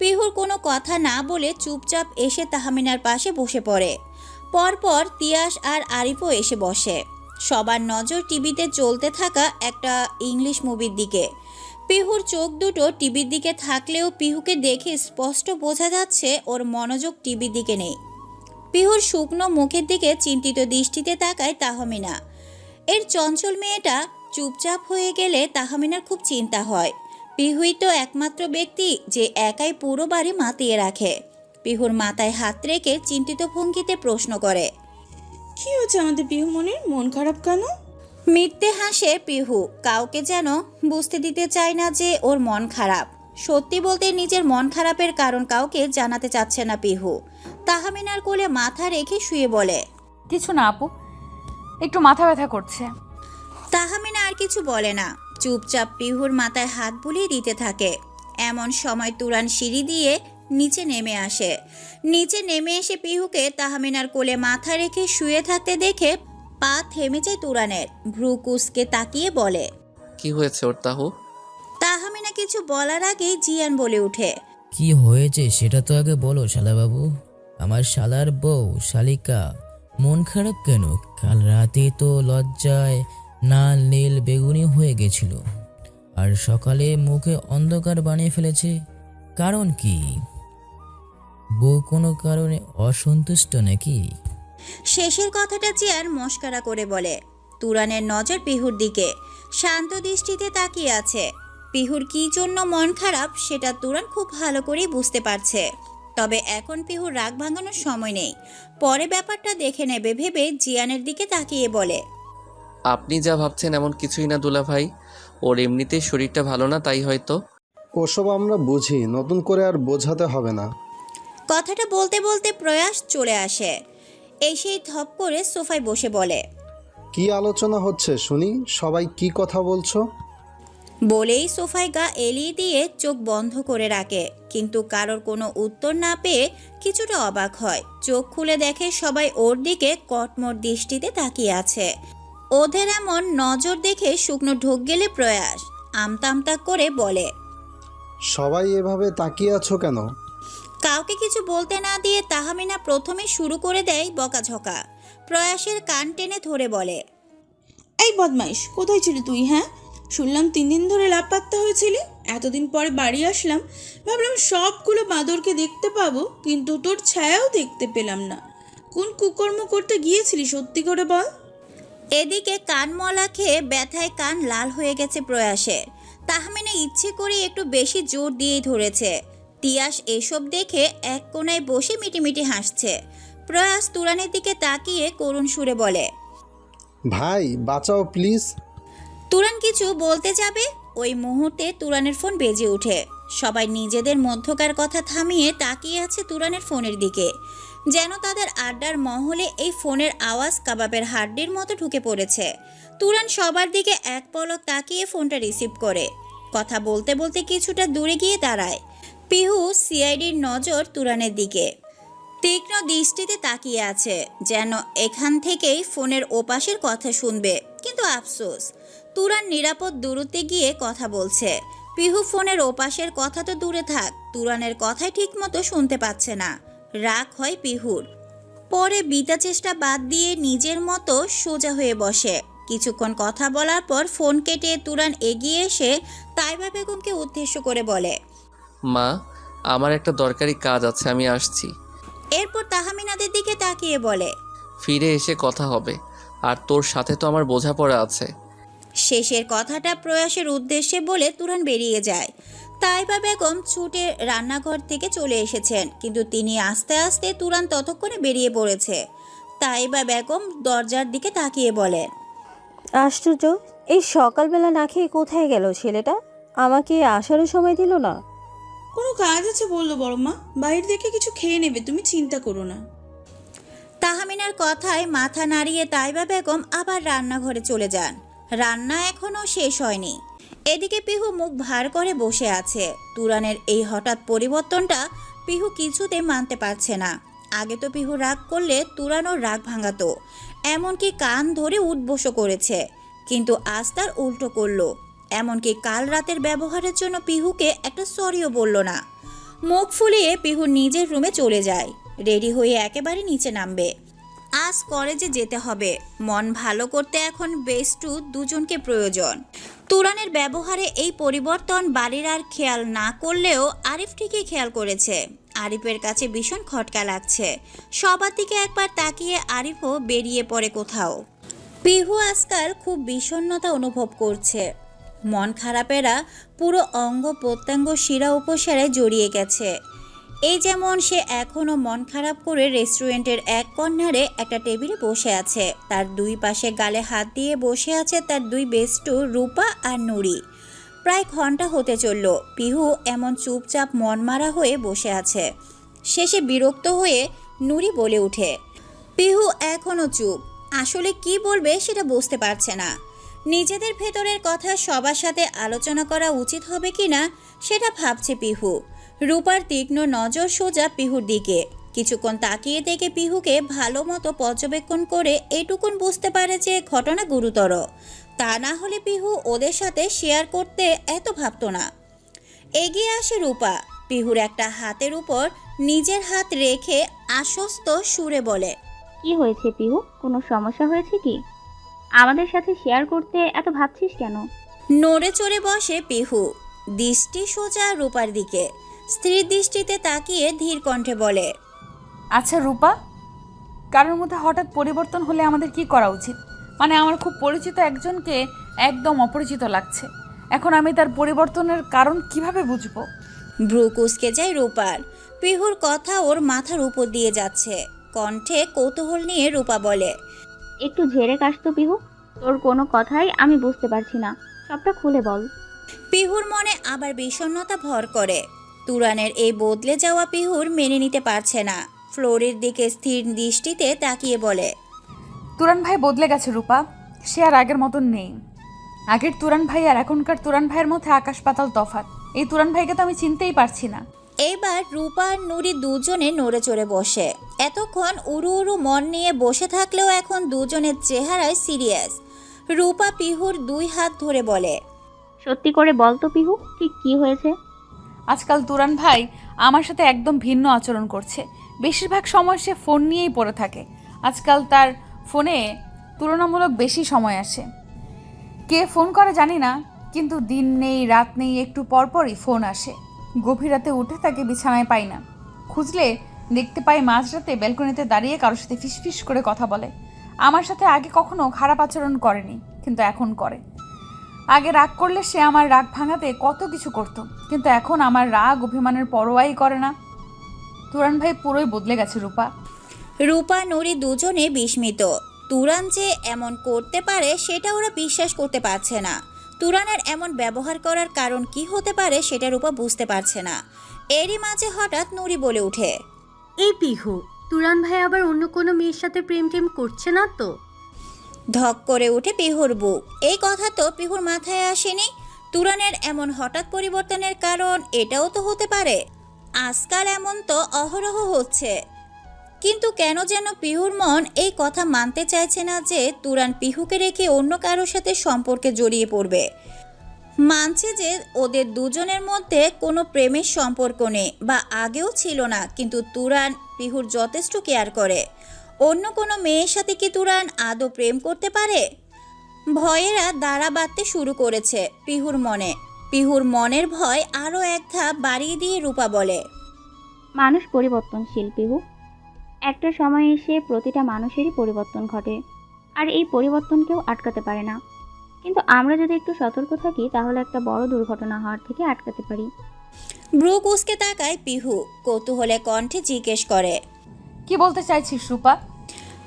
পিহুর কোনো কথা না বলে চুপচাপ এসে তাহমিনার পাশে বসে পড়ে। পরপর তিয়াস আর আরিফও এসে বসে। সবার নজর টিভিতে চলতে থাকা একটা ইংলিশ মুভির দিকে। পিহুর চোখ দুটো টিভির দিকে থাকলেও পিহুকে দেখে স্পষ্ট বোঝা যাচ্ছে ওর মনোযোগ টিভির দিকে নেই। পিহুর শুকনো মুখের দিকে চিন্তিত দৃষ্টিতে তাকায় তাহমিনা। এর চঞ্চল মেয়েটা চুপচাপ হয়ে গেলে তাহমিনার খুব চিন্তা হয়। পিহুই তো একমাত্র ব্যক্তি যে একাই পুরো বাড়ি মাতিয়ে রাখে। পিহুর মাথায় হাত রেখে চিন্তিত ভঙ্গিতে প্রশ্ন করে কি হচ্ছে আমাদের পিহুমনির মন খারাপ কেন? মিথ্যে হাসে পিহু কাউকে যেন বুঝতে দিতে চায় না যে ওর মন খারাপ। সত্যি বলতে নিজের মন খারাপের কারণ কাউকে জানাতে চাচ্ছে না পিহু। তাহামিনার কোলে মাথা রেখে শুয়ে বলে কিছু না আপু একটু মাথা ব্যথা করছে। তাহামিনা আর কিছু বলে না। চুপচাপ পিহুর মাথায় হাত বুলিয়ে দিতে থাকে। এমন সময় তুরান সিঁড়ি দিয়ে নিচে নেমে আসে। নিচে নেমে এসে পিহুকে তাহমিনার কোলে মাথা রেখে শুয়ে থাকতে দেখে পা থেমে যায় তুরানের। ভ্রু কুসকে তাকিয়ে বলে কি হয়েছে ওর তাহু? তাহমিনা কিছু বলার আগেই জিয়ান বলে ওঠে কি হয়েছে সেটা তো আগে বলো শালাবাবু। আমার শালার বউ শালিকা। মন খারাপ কেন? কাল রাতে তো লজ্জায় নাল নীল বেগুনি হয়ে গেছিল। আর সকালে মুখে অন্ধকার বানিয়ে ফেলেছে কারণ কি? বউ কোনো কারণে অসন্তুষ্ট নাকি? শেষের কথাটা চেয়ার মস্কারা করে বলে। তুরানের নজর পিহুর দিকে। শান্ত দৃষ্টিতে তাকিয়ে আছে। পিহুর কী জন্য মন খারাপ সেটা তুরান খুব ভালো করেই বুঝতে পারছে। তবে এখন পিহুর রাগ ভাঙানোর সময় নেই। পরে ব্যাপারটা দেখে নেবে, ভেবে জিয়ানের দিকে তাকিয়ে বলে আপনি যা ভাবছেন এমন কিছুই না দুলা ভাই ওর এমনিতেই শরীরটা ভালো না তাই হয়তো। ওসব আমরা বুঝি নতুন করে আর বোঝাতে হবে না। কথাটা বলতে বলতে প্রয়াস চলে আসে। এসেই ধপ করে সোফায় বসে বলে কি আলোচনা হচ্ছে শুনি? সবাই কি কথা বলছো? বলেই সোফায় গা এলিয়ে দিয়ে চোখ বন্ধ করে রাখে কিন্তু কারোর কোনো উত্তর না পেয়ে কিছুটা অবাক হয়। চোখ খুলে দেখে সবাই ওর দিকে কটমট দৃষ্টিতে তাকিয়ে আছে। ওদের এমন নজর দেখে শুকনো ঢোক গেলে প্রয়াস আমতা আমতা করে বলে সবাই এভাবে তাকিয়ে আছো কেন? কাউকে কিছু বলতে না দিয়ে তাহামিনা প্রথমে শুরু করে দেয় বকাঝকা। প্রয়াসের কান টেনে ধরে বলে এই বদমাইশ কোথায় ছিলি তুই হ্যাঁ? শুনলাম তিন দিন ধরে লাপাত্তা হয়েছিলি এতদিন পরে বাড়ি আসলাম ভাবলাম সবগুলো বাঁদরকে দেখতে পাবো কিন্তু তোর ছায়াও দেখতে পেলাম না। কোন কুকর্ম করতে গিয়েছিলি সত্যি করে বল? এদিকে কান মলা খেয়ে ব্যথায় কান লাল হয়ে গেছে প্রয়াসের তাহমিনা ইচ্ছে করে একটু বেশি জোর দিয়েই ধরেছে। তিয়াস এসব দেখে এক কোনায় বসে মিটিমিটি হাসছে। প্রয়াস তুরানের দিকে তাকিয়ে করুণ সুরে বলে ভাই বাঁচাও প্লিজ। তুরান কিছু বলতে যাবে? ওই মুহূর্তে তুরানের ফোন বেজে ওঠে। সবাই নিজেদের মধ্যকার কথা থামিয়ে তাকিয়ে আছে তুরানের ফোনের দিকে। যেন তাদের আড্ডার মহলে এই ফোনের আওয়াজ কাবাবের হাড্ডির মতো ঢুকে পড়েছে। তুরান সবার দিকে এক পলক তাকিয়ে ফোনটা রিসিভ করে। কথা বলতে বলতে কিছুটা দূরে গিয়ে দাঁড়ায়। পিহু সিআইডির নজর তুরানের দিকে। তীক্ষ্ণ দৃষ্টিতে তাকিয়ে আছে, যেন এখান থেকেই ফোনের ওপাশের কথা শুনবে, কিন্তু আফসোস। তুরান নিরাপদ দূরত্বে গিয়ে কথা বলছে। পিহু ফোনের ওপাশের কথা তো দূরে থাক, তুরানের কথাই ঠিকমতো শুনতে পাচ্ছে না। রাগ হয় পিহুর। পরে বিতা চেষ্টা বাদ দিয়ে নিজের মতো সোজা হয়ে বসে। কিছুক্ষণ কথা বলার পর ফোন কেটে তুরান এগিয়ে এসে তাইবা বেগমকে উদ্দেশ্য করে বলে মা আমার একটা দরকারি কাজ আছে আমি আসছি। এরপর তাহমিনাদের দিকে তাকিয়ে বলে ফিরে এসে কথা হবে আর তোর সাথে তো আমার বোঝাপড়া আছে। শেষের কথাটা প্রয়াসের উদ্দেশ্যে বলে তুরান বেরিয়ে যায়। তাইবা বেগম ছুটে রান্নাঘর থেকে চলে এসেছেন কিন্তু তিনি আস্তে আস্তে তুরান ততক্ষণে বেরিয়ে পড়েছে। তাইবা বেগম দরজার দিকে তাকিয়ে বলেন আশ্চর্য এই সকালবেলা না খেয়ে কোথায় গেল ছেলেটা? আমাকে আসারও সময় দিল না। কোনো কাজ আছে বলল বড় মা বাইরে থেকে কিছু খেয়ে নেবে তুমি চিন্তা করো না। তাহমিনার কথায় মাথা নাড়িয়ে তাইবা বেগম আবার রান্নাঘরে চলে যান। রান্না এখনও শেষ হয়নি। এদিকে পিহু মুখ ভার করে বসে আছে। তুরানের এই হঠাৎ পরিবর্তনটা পিহু কিছুতে মানতে পারছে না। আগে তো পিহু রাগ করলে তুরানও রাগ ভাঙাতো। এমনকি কান ধরে উঠবসও করেছে। কিন্তু আজ তার উল্টো করল। এমনকি কাল রাতের ব্যবহারের জন্য পিহুকে একটা সরিও বলল না। মুখ ফুলিয়ে পিহু নিজের রুমে চলে যায়। রেডি হয়ে একেবারে নিচে নামবে। আজ কলেজে যেতে হবে। মন ভালো করতে এখন বেস্টু দুজনকে প্রয়োজন। তুরানের ব্যবহারে এই পরিবর্তন বাড়ির আর খেয়াল না করলেও আরিফ ঠিকই খেয়াল করেছে। আরিফের কাছে ভীষণ খটকা লাগছে। সবার দিকে একবার তাকিয়ে আরিফও বেরিয়ে পড়ে কোথাও। পিহু আজকাল খুব বিষণ্ণতা অনুভব করছে। মন খারাপেরা পুরো অঙ্গ প্রত্যঙ্গ শিরা উপসারে জড়িয়ে গেছে। এই যেমন সে এখনও মন খারাপ করে রেস্টুরেন্টের এক কর্নারে একটা টেবিলে বসে আছে। তার দুই পাশে গালে হাত দিয়ে বসে আছে তার দুই বেস্টু রূপা আর নুরি। প্রায় ঘণ্টা হতে চলল। পিহু এমন চুপচাপ মনমারা হয়ে বসে আছে। শেষে বিরক্ত হয়ে নুরি বলে ওঠে, পিহু, এখনও চুপ। আসলে কি বলবে সেটা বুঝতে পারছে না। নিজেদের ভেতরের কথা সবার সাথে আলোচনা করা উচিত হবে কি না সেটা ভাবছে পিহু। রূপার তীক্ষ্ণ নজর সোজা পিহুর দিকে। কিছুক্ষণ তাকিয়ে দেখে পিহুকে ভালো মতো পর্যবেক্ষণ করে এটুকুন বুঝতে পারে যে ঘটনা গুরুতর। তা না হলে পিহু ওদের সাথে শেয়ার করতে এত ভাবতো না। এগিয়ে আসে রূপা। পিহুর একটা হাতের উপর নিজের হাত রেখে আশ্বস্ত সুরে বলে কি হয়েছে পিহু? কোনো সমস্যা হয়েছে কি? আমাদের সাথে শেয়ার করতে এত ভাবছিস কেন? নড়ে চড়ে বসে পিহু। দৃষ্টি সোজা রূপার দিকে। স্ত্রীর দৃষ্টিতে তাকিয়ে ধীর কণ্ঠে বলে আচ্ছা রূপা কারোর মধ্যে হঠাৎ পরিবর্তন হলে আমাদের কি করা উচিত? মানে আমার খুব পরিচিত একজনকে একদম অপরিচিত লাগছে। এখন আমি তার পরিবর্তনের কারণ কীভাবে বুঝব? ভ্রু কুসকে যায় রূপার। পিহুর কথা ওর মাথার উপর দিয়ে যাচ্ছে। কণ্ঠে কৌতূহল নিয়ে রূপা বলে একটু ঝেড়ে কাশ তো পিহু তোর কোনো কথাই আমি বুঝতে পারছি না। সবটা খুলে বল। পিহুর মনে আবার বিষণ্ণতা ভর করে। তুরানের এই বদলে যাওয়া পিহুর মেনে নিতে পারছে না। ফ্লোরের দিকে স্থির দৃষ্টিতে তাকিয়ে বলে তুরান ভাই বদলে গেছে রূপা। সে আর আগের মতন নেই। আগের তুরান ভাই আর এখনকার তুরান ভাইয়ের মধ্যে আকাশ পাতাল তফাৎ। এই তুরান ভাইকে তো আমি চিনতেই পারছি না। এইবার রূপা আর নুরি দুজনে নড়ে চড়ে বসে। এতক্ষণ উড়ু উড়ু মন নিয়ে বসে থাকলেও এখন দুজনের চেহারায় সিরিয়াস। রূপা পিহুর দুই হাত ধরে বলে সত্যি করে বল তো পিহু ঠিক কি হয়েছে? আজকাল তুরান ভাই আমার সাথে একদম ভিন্ন আচরণ করছে। বেশিরভাগ সময় সে ফোন নিয়েই পড়ে থাকে। আজকাল তার ফোনে তুলনামূলক বেশি সময় আসে। কে ফোন করে জানি না, কিন্তু দিন নেই, রাত নেই, একটু পরপরই ফোন আসে। গভীর রাতে উঠে তাকে বিছানায় পাই না। খুঁজলে দেখতে পাই মাঝরাতে ব্যালকনিতে দাঁড়িয়ে কারোর সাথে ফিসফিস করে কথা বলে। আমার সাথে আগে কখনো খারাপ আচরণ করেনি, কিন্তু এখন করে। আগে রাগ করলে সে আমার রাগ ভাঙাতে কত কিছু করত। কিন্তু এখন আমার রাগ অভিমানের পরোয়াই করে না। তুরান ভাই পুরোই বদলে গেছে রূপা। রূপা নুরি দুজনে বিস্মিত। তুরান যে এমন করতে পারে সেটা ওরা বিশ্বাস করতে পারছে না। তুরানের এমন ব্যবহার করার কারণ কি হতে পারে সেটা রূপা বুঝতে পারছে না। এরই মাঝে হঠাৎ নুরি বলে ওঠে এই পিহু তুরান ভাই আবার অন্য কোনো মেয়ের সাথে প্রেম টেম করছে না তো? ধক করে উঠে পিহুর বুক। এই কথা তো পিহুর মাথায় আসেনি। তুরানের এমন হঠাৎ পরিবর্তনের কারণ এটাও তো হতে পারে। আজকাল এমন তো অহরহ হচ্ছে। কিন্তু কেন যেন পিহুর মন এই কথা মানতে চাইছে না যে তুরান পিহুকে রেখে অন্য কারোর সাথে সম্পর্কে জড়িয়ে পড়বে। মানছে যে ওদের দুজনের মধ্যে কোনো প্রেমের সম্পর্ক নেই বা আগেও ছিল না, কিন্তু তুরান পিহুর যথেষ্ট কেয়ার করে। অন্য কোনো মেয়ের সাথে কি তুরান আদৌ প্রেম করতে পারে? ভয়েরা দাঁড়া বাঁধতে শুরু করেছে পিহুর মনে। পিহুর মনের ভয় আরও এক ধাপ বাড়িয়ে দিয়ে রূপা বলে মানুষ পরিবর্তনশীল পিহু। একটা সময় এসে প্রতিটা মানুষেরই পরিবর্তন ঘটে আর এই পরিবর্তন কেউ আটকাতে পারে না। কিন্তু আমরা যদি একটু সতর্ক থাকি তাহলে একটা বড় দুর্ঘটনা হওয়ার থেকে আটকাতে পারি। ব্রু কুসকে তাকায় পিহু কৌতূহলে কণ্ঠে জিজ্ঞেস করে কি বলতে চাইছিস রূপা?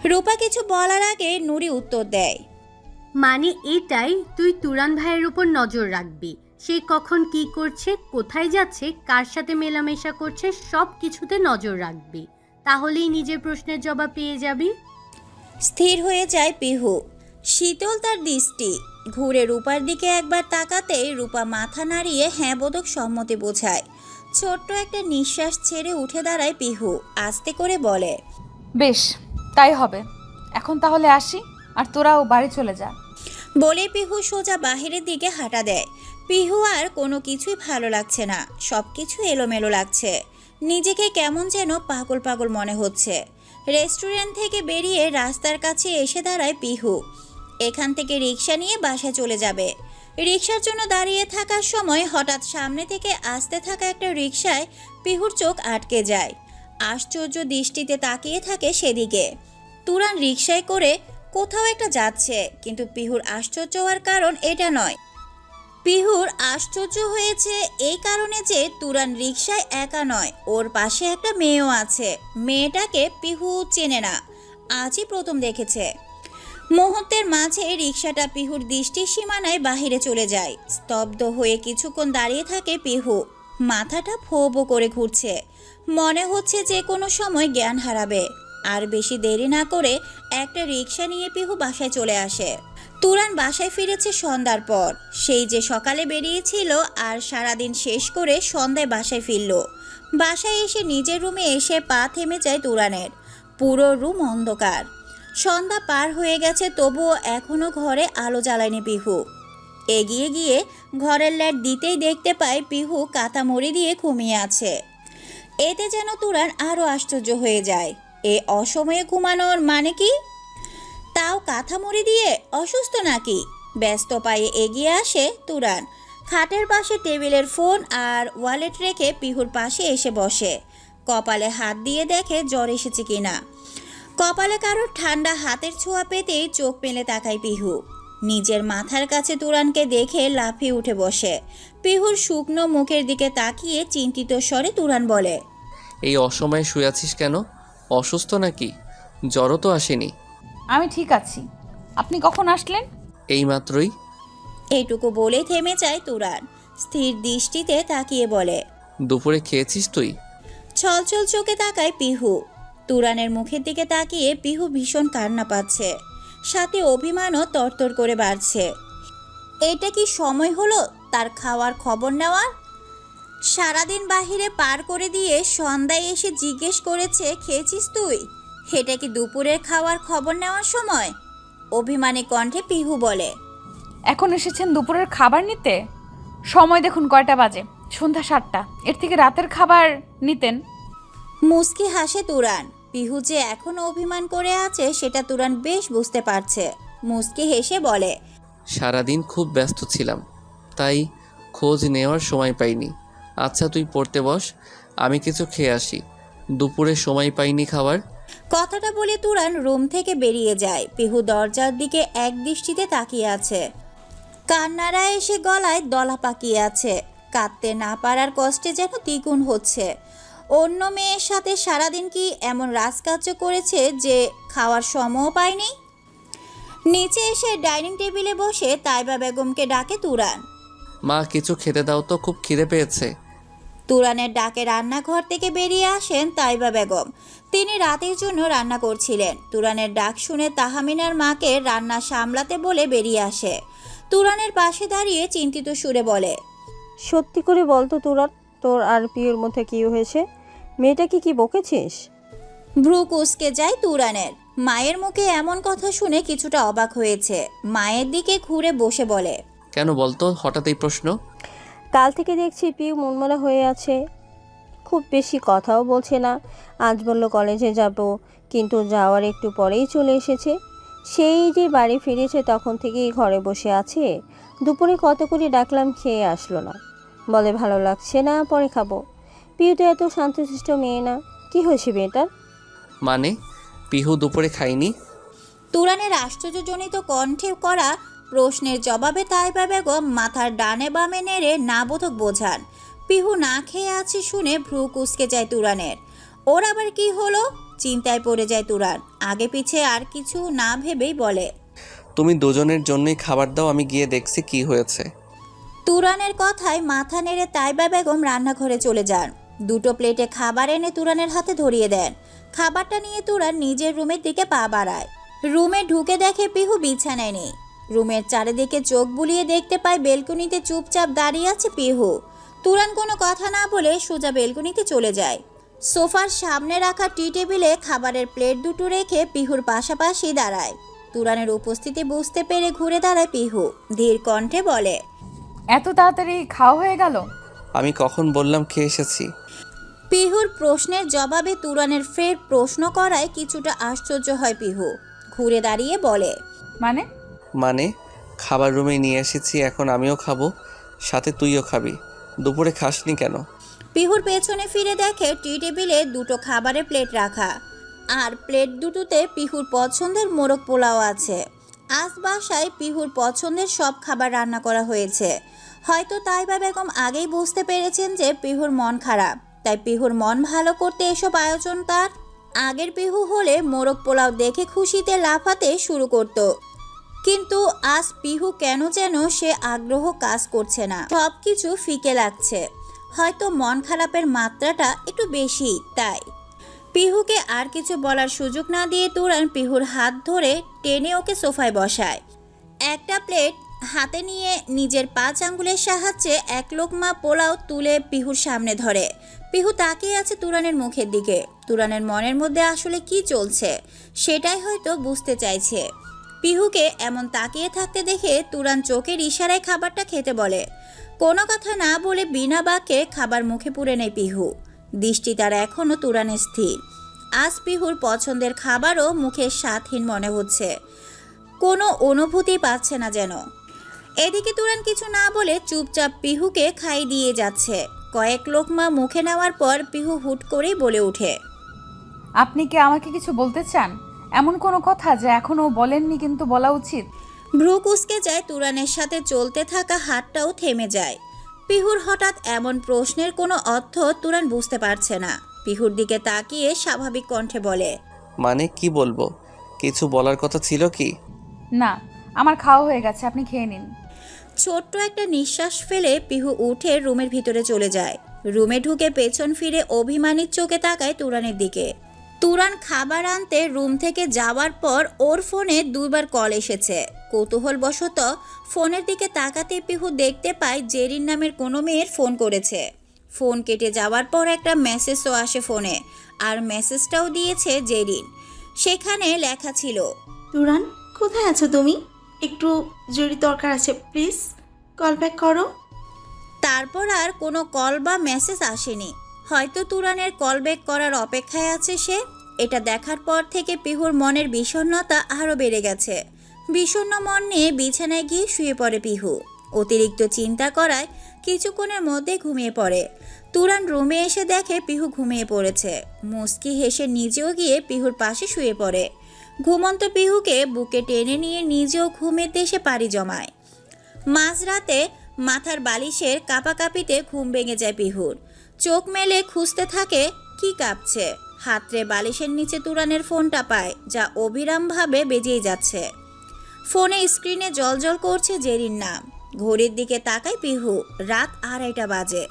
রূপা কিছু বলার আগে নুরি উত্তর দেয় মানে এটাই তুই তুরান ভাইয়ের উপর নজর রাখবি। সে কখন কি করছে কোথায় যাচ্ছে কার সাথে মেলামেশা করছে সব কিছুতে নজর রাখবি। তাহলেই নিজের প্রশ্নের জবাব পেয়ে যাবি। স্থির হয়ে যায় পিহু। শীতল তার দৃষ্টি। ঘুরে রূপার দিকে একবার তাকাতেই রূপা মাথা নাড়িয়ে হ্যাঁ বোধক সম্মতি বোঝায়। ছোট্ট একটা নিঃশ্বাস ছেড়ে উঠে দাঁড়ায় পিহু। আস্তে করে বলে বেশ তাই হবে। এখন তাহলে আসি, আর তোরাও বাড়ি চলে যা। বলে পিহু সোজা বাহিরের দিকে হাঁটা দেয়। পিহু আর কোনো কিছুই ভালো লাগছে না সব কিছু এলোমেলো লাগছে। নিজেকে কেমন যেন পাগল পাগল মনে হচ্ছে। রেস্টুরেন্ট থেকে বেরিয়ে রাস্তার কাছে এসে দাঁড়ায় পিহু। এখান থেকে রিক্সা নিয়ে বাসায় চলে যাবে। রিক্সার জন্য দাঁড়িয়ে থাকার সময় হঠাৎ সামনে থেকে আসতে থাকা একটা রিক্সায় পিহুর চোখ আটকে যায়। আশ্চর্য দৃষ্টিতে তাকিয়ে থাকে সেদিকে। তুরান রিক্সায় করে কোথাও একটা যাচ্ছে, কিন্তু পিহুর আশ্চর্য হওয়ার কারণ এটা নয়। পিহুর আশ্চর্য হয়েছে এই কারণে যে তুরান রিক্সায় একা নয়, ওর পাশে একটা মেয়েও আছে। মেয়েটাকে পিহু চেনে না, আজই প্রথম দেখেছে। মুহূর্তের মাঝে রিক্সাটা পিহুর দৃষ্টির সীমানায় বাহিরে চলে যায়। স্তব্ধ হয়ে কিছুক্ষণ দাঁড়িয়ে থাকে পিহু। মাথাটা ফো ফো করে ঘুরছে। মনে হচ্ছে যে কোনো সময় জ্ঞান হারাবে। আর বেশি দেরি না করে একটা রিক্সা নিয়ে পিহু বাসায় চলে আসে। তুরান বাসায় ফিরেছে সন্ধ্যার পর। সেই যে সকালে বেরিয়েছিল আর সারাদিন শেষ করে সন্ধ্যায় বাসায় ফিরল। বাসায় এসে নিজের রুমে এসে পা থেমে যায় তুরানের। পুরো রুম অন্ধকার। সন্ধ্যা পার হয়ে গেছে তবুও এখনও ঘরে আলো জ্বালায়নি পিহু। এগিয়ে গিয়ে ঘরের লাইট দিতেই দেখতে পায় পিহু কাতা মরি দিয়ে ঘুমিয়ে আছে। এতে যেন তুরান আরও আশ্চর্য হয়ে যায়। এ অসময়ে ঘুমানোর মানে কি? তাও কাঁথা মুড়ি দিয়ে অসুস্থ নাকি? ব্যস্ত পায়ে এগিয়ে আসে তুরান। খাটের পাশে টেবিলের ফোন আর ওয়ালেট রেখে পিহুর পাশে এসে বসে। কপালে হাত দিয়ে দেখে জ্বর এসেছে কিনা। কপালে কারোর ঠান্ডা হাতের ছোঁয়া পেতেই চোখ মেলে তাকায় পিহু। নিজের মাথার কাছে তুরানকে দেখে লাফিয়ে উঠে বসে। পিহুর শুকনো মুখের দিকে তাকিয়ে চিন্তিত স্বরে তুরান বলে এই অসময়ে শুয়ে আছিস কেন? অসুস্থ নাকি? জ্বরও তো আসেনি। আমি ঠিক আছি। আপনি কখন আসলেন? এই মাত্রই। এইটুকু বলে থেমে যায় তুরান। স্থির দৃষ্টিতে তাকিয়ে বলে দুপুরে খেয়েছিস তুই? ছলছল চোখে তাকায় পিহু। তুরানের মুখের দিকে তাকিয়ে পিহু ভীষণ কান্না পাচ্ছে। সাথে অভিমানও তরতর করে বাড়ছে। এটা কি সময় হলো? তার খাওয়ার খবর নেওয়ার? সারাদিন বাহিরে পার করে দিয়ে সন্ধ্যায় এসে জিজ্ঞেস করেছে খেয়েছিস তুই? এটা কি দুপুরের খাওয়ার খবর নেওয়ার সময়? অভিমানী কণ্ঠে পিহু বলে এখন এসেছেন দুপুরের খাবার নিতে? সময় দেখুন কয়টা বাজে? সন্ধ্যা সাতটা। এর থেকে রাতের খাবার নিতেন? মুস্কি হাসে তুরান। পিহু যে এখনও অভিমান করে আছে সেটা তুরান বেশ বুঝতে পারছে। মুস্কি হেসে বলে সারাদিন খুব ব্যস্ত ছিলাম। তাই খোঁজ নেওয়ার সময় পাইনি। আচ্ছা তুই পড়তে বস, আমি কিছু খেয়ে আসি। দুপুরে সময় পাইনি খাবার। কথাটা বলে তুরান রুম থেকে বেরিয়ে যায়। পিহু দরজার দিকে এক দৃষ্টিতে তাকিয়ে আছে। কান্নারা এসে গলায় দলা পাকিয়ে আছে। কাঁদতে না পারার কষ্টে যেন দ্বিগুণ হচ্ছে। অন্য মেয়ের সাথে সারাদিন কি এমন রাজকার্য করেছে যে খাওয়ার সময়ও পায়নি? নিচে এসে ডাইনিং টেবিলে বসে তাইবা বেগমকে ডাকে তুরান। মা কিছু খেতে দাও তো খুব খিদে পেয়েছে। তুরানের ডাকে রান্নাঘর থেকে বেরিয়ে আসেন তাইবা বেগম। তিনি রাতের জন্য রান্না করছিলেন। তুরানের ডাক শুনে তাহামিনার মাকে রান্না সামলাতে বলে বেরিয়ে আসে। তুরানের পাশে দাঁড়িয়ে চিন্তিত সুরে বলে সত্যি করে বলতো তোরা তোর আর পিওর মধ্যে কি হয়েছে? মেয়েটাকে কি বকেছিস? ভ্রু কুসকে যায় তুরানের। মায়ের মুখে এমন কথা শুনে কিছুটা অবাক হয়েছে। মায়ের দিকে ঘুরে বসে বলে কেন বলতো? হঠাৎ এই প্রশ্ন। কাল থেকে দেখছি পিউ মনমরা হয়ে আছে। খুব বেশি কথাও বলছে না। আজ বলল কলেজে যাব কিন্তু যাওয়ার একটু পরেই চলে এসেছে। সেই যে বাড়ি ফিরেছে তখন থেকেই ঘরে বসে আছে। দুপুরে কত করে ডাকলাম খেয়ে আসলো না। বলে ভালো লাগছে না পরে খাব। পিউ তো এত শান্তশিষ্ট মেয়ে না। কি হয়েছে মেয়েটার মানে? পিহু দুপুরে খাইনি তুরানের আশ্চর্যজনিত কণ্ঠে করা প্রশ্নের জবাবে তাইবা বেগম মাথার ডানে বামে নেড়ে না বোধক বোঝান। পিহু না খেয়ে আছে শুনে ভ্রু কুসকে যায় তুরানের। ওর আবার কি হলো? চিন্তায় পড়ে যায় তুরান। আগে পিছে আর কিছু না ভেবেই বলে তুমি দুজনের জন্যই খাবার দাও আমি গিয়ে দেখছি কি হয়েছে। তুরানের কথায় মাথা নেড়ে তাইবা বেগম রান্নাঘরে চলে যান। দুটো প্লেটে খাবার এনে তুরানের হাতে ধরিয়ে দেন। খাবারটা নিয়ে তুরান নিজের রুমের দিকে পা বাড়ায়। রুমে ঢুকে দেখে পিহু বিছানায় নেই। রুমের চারিদিকে চোখ বুলিয়ে দেখতে পায় বেলকনিতে চুপচাপ দাঁড়িয়ে আছে পিহু। তুরান কোনো কথা না বলে সোজা বেলকনিতে চলে যায়। সোফার সামনে রাখা টি টেবিলে খাবারের প্লেট দুটো রেখে পিহুর পাশাপাশি দাঁড়ায়। তুরানের উপস্থিতি বুঝতে পেরে ঘুরে দাঁড়ায় পিহু। ধীর কণ্ঠে বলে এত তাড়াতাড়ি খাওয়া হয়ে গেল? আমি কখন বললাম খেয়ে এসেছি? পিহুর প্রশ্নের জবাবে তুরানের ফের প্রশ্ন করায় কিছুটা আশ্চর্য হয় পিহু। ঘুরে দাঁড়িয়ে বলে মানে? মানে খাবার রুমে নিয়ে এসেছি, এখন আমিও খাব, সাথে তুইও খাবি। দুপুরে খাসনি কেন? পিহুর পেছনে ফিরে দেখে টি টেবিলে দুটো খাবারের প্লেট রাখা। আর প্লেট দুটোতে পিহুর পছন্দের মোরগ পোলাও আছে। আজ বাসায় পিহুর পছন্দের সব খাবার রান্না করা হয়েছে। হয়তো তাইবা বেগম আগেই বুঝতে পেরেছেন যে পিহুর মন খারাপ। তাই পিহুর মন ভালো করতে এসব আয়োজন তার আগের পিহু হলে মোরগ পোলাও দেখে খুশিতে লাফাতে শুরু করত। কিন্তু আজ পিহু কেন যেন সে আগ্রহ কাজ করছে না? সব কিছু ফিকে লাগছে। হয়তো মন খারাপের মাত্রাটা একটু বেশি, তাই। পিহুকে আর কিছু বলার সুযোগ না দিয়ে তুরান পিহুর হাত ধরে টেনে ওকে সোফায় বসায়। একটা প্লেট হাতে নিয়ে নিজের পাঁচ আঙ্গুলের সাহায্যে এক লোকমা পোলাও তুলে পিহুর সামনে ধরে। পিহু তাকিয়ে আছে তুরানের মুখের দিকে। তুরানের মনের মধ্যে আসলে কি চলছে, সেটাই হয়তো বুঝতে চাইছে। পিহুকে এমন তাকিয়ে থাকতে দেখে তুরান চোখের ইশারায় খাবারটা খেতে বলে। কোনো কথা না বলে বিনা বাক্যে খাবার মুখে পুরে নেয় পিহু। দৃষ্টি তার এখনও তুরানের স্থির। আজ পিহুর পছন্দের খাবারও মুখে স্বাদহীন মনে হচ্ছে। কোনো অনুভূতি পাচ্ছে না যেন। এদিকে তুরান কিছু না বলে চুপচাপ পিহুকে খাই দিয়ে যাচ্ছে। কয়েক লোকমা মুখে নেওয়ার পর পিহু হুট করেই বলে ওঠে। আপনি কি আমাকে কিছু বলতে চান? এমন কোনো কথা যে এখনও বলেননি কিন্তু বলা উচিত? ভ্রু কুসকে যায় তুরানের সাথে চলতে থাকা হাতটাও থেমে যায়। পিহুর হঠাৎ এমন প্রশ্নের কোনো অর্থ তুরান বুঝতে পারছে না। পিহুর দিকে তাকিয়ে স্বাভাবিক কণ্ঠে বলে মানে কি বলব? কিছু বলার কথা ছিল কি? না আমার খাওয়া হয়ে গেছে আপনি খেয়ে নিন। ছোট্ট একটা নিঃশ্বাস ফেলে পিহু উঠে রুমের ভিতরে চলে যায়। রুমে ঢুকে পেছন ফিরে অভিমানীর চোখে তাকায় তুরানের দিকে। তুরান খাবার আনতে রুম থেকে যাওয়ার পর ওর ফোনে দুইবার কল এসেছে। কৌতূহলবশত ফোনের দিকে তাকাতে পিহু দেখতে পায় জেরিন নামের কোনো মেয়ের ফোন করেছে। ফোন কেটে যাওয়ার পর একটা মেসেজও আসে ফোনে আর মেসেজটাও দিয়েছে জেরিন। সেখানে লেখা ছিল তুরান কোথায় আছো তুমি? একটু জরুরি দরকার আছে প্লিজ কল ব্যাক করো। তারপর আর কোনো কল বা মেসেজ আসেনি। হয়তো তুরানের কল ব্যাক করার অপেক্ষায় আছে সে? এটা দেখার পর থেকে পিহুর মনের বিষণ্ণতা আরও বেড়ে গেছে। বিষণ্ণ মন নিয়ে বিছানায় গিয়ে শুয়ে পড়ে পিহু। অতিরিক্ত চিন্তা করায় কিছুক্ষণের মধ্যে ঘুমিয়ে পড়ে। তুরান রুমে এসে দেখে পিহু ঘুমিয়ে পড়েছে। মুস্কি হেসে নিজেও গিয়ে পিহুর পাশে শুয়ে পড়ে। ঘুমন্ত পিহুকে বুকে টেনে নিয়ে নিজেও ঘুমের দেশে পাড়ি জমায়। মাঝরাতে মাথার বালিশের কাঁপাকাঁপিতে ঘুম ভেঙে যায় পিহুর। চোখ মেলে খুঁজতে থাকে, কি কাঁপছে? হাতরে বালিশের নিচে তুরানের ফোনটা পায়, যা অবিরামভাবে বেজেই যাচ্ছে। ফোনে স্ক্রিনে জলজল করছে জেরির নাম। ঘড়ির দিকে তাকায় পিহু, রাত আড়াইটা বাজে।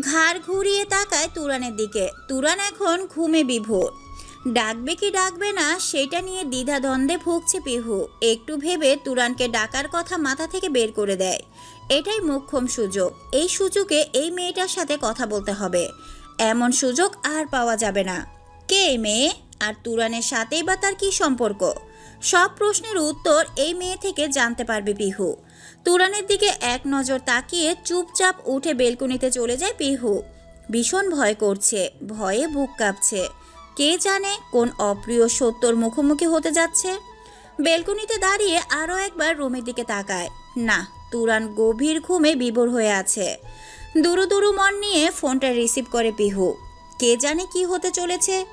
ঘাড় ঘুরিয়ে তাকায় তুরানের দিকে। তুরান এখন ঘুমে বিভোর। ডাকবে কি ডাকবে না, সেটা নিয়ে দ্বিধা দ্বন্দ্বে ভুগছে পিহু। একটু ভেবে তুরানকে ডাকার কথা মাথা থেকে বের করে দেয়। এটাই মোক্ষম সুযোগ। এই সুযোগে এই মেয়েটার সাথে কথা বলতে হবে। এমন সুযোগ আর পাওয়া যাবে না। কে এই মেয়ে? আর তুরানের সাথেই বা তার কি সম্পর্ক? সব প্রশ্নের উত্তর এই মেয়ে থেকে জানতে পারবে পিহু। তুরানের দিকে এক নজর তাকিয়ে চুপচাপ উঠে বেলকুনিতে চলে যায় পিহু। ভীষণ ভয় করছে, ভয়ে বুক কাঁপছে। কে জানে কোন অপ্রিয় সত্যর মুখোমুখি হতে যাচ্ছে? বেলকুনিতে দাঁড়িয়ে আরও একবার রুমের দিকে তাকায়। না তুরান গভীর ঘুমে বিভোর হয়ে আছে। দুরু দুরু মন নিয়ে ফোনটা রিসিভ করে পিহু। কে জানে কি হতে চলেছে?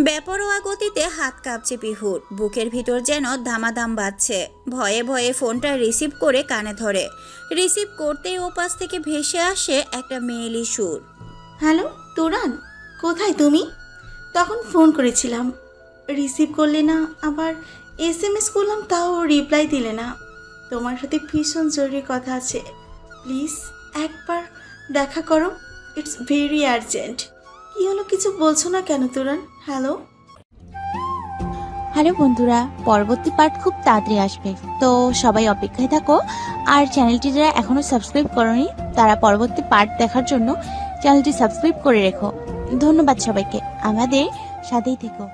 বেপরোয়া গতিতে হাত কাঁপছে পিহুর বুকের ভিতর যেন ধামাধাম বাজছে। ভয়ে ভয়ে ফোনটা রিসিভ করে কানে ধরে। রিসিভ করতেই ওপাশ থেকে ভেসে আসে একটা মেয়েলি সুর। হ্যালো, তুরান? কোথায় তুমি? তখন ফোন করেছিলাম। রিসিভ করলে না, আবার এস এম এস করলাম, তাও রিপ্লাই দিলে না। তোমার সাথে ভীষণ জরুরি কথা আছে। প্লিজ, একবার দেখা করো। ইটস ভেরি আর্জেন্ট কি হলো, কিছু বলছো না কেন তুরান হ্যালো হ্যালো বন্ধুরা, পরবর্তী পার্ট খুব তাড়াতাড়ি আসবে। তো সবাই অপেক্ষায় থাকো। আর চ্যানেলটি যারা এখনও সাবস্ক্রাইব করনি, তারা পরবর্তী পার্ট দেখার জন্য চ্যানেলটি সাবস্ক্রাইব করে রেখো। ধন্যবাদ সবাইকে। আমাদের সাথেই থেকো।